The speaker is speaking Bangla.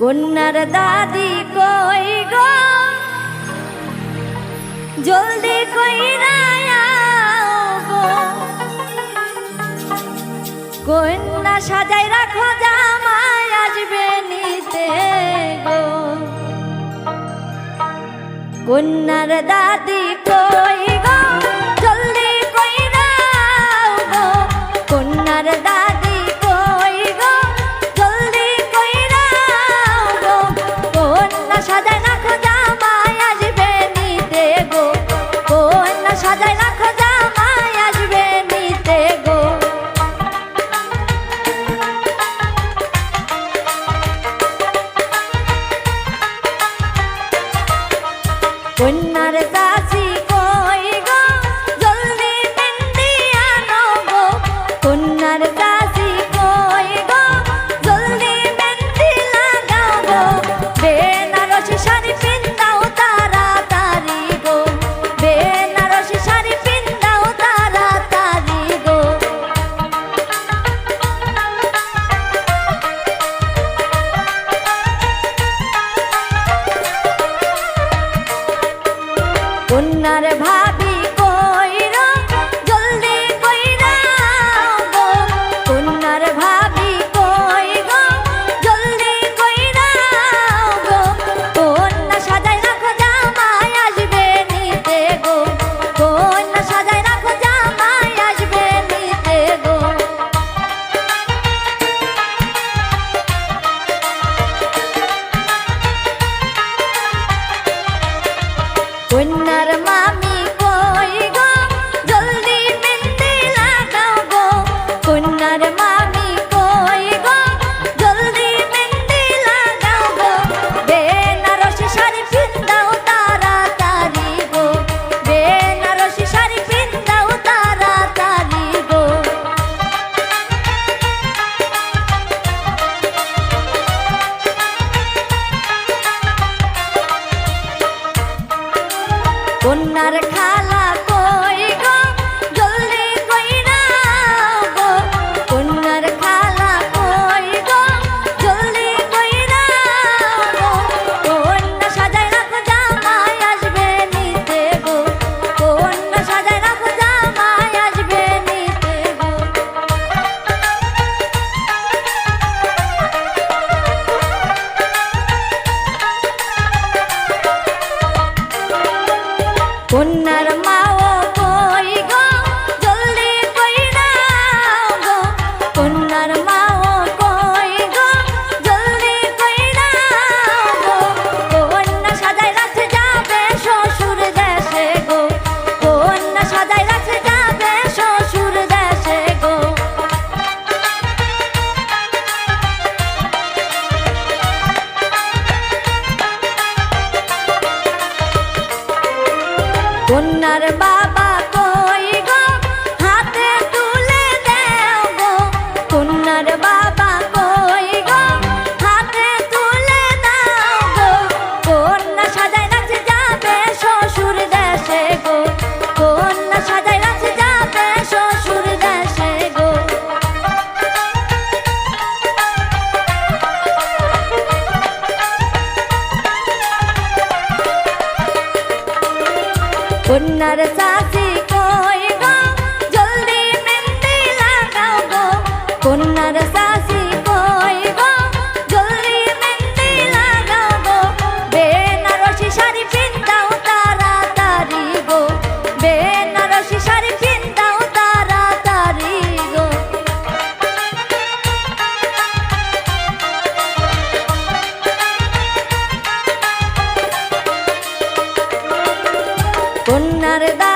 কন্যার দাদি কই গো? জলদি কই গো কন্যা সাজাই রাখো জামাই আসবে নিতে গো। কন্যার দাদি কই কন্যার যা பொன்ன কন্যার বা কন্যার চাষে I love you.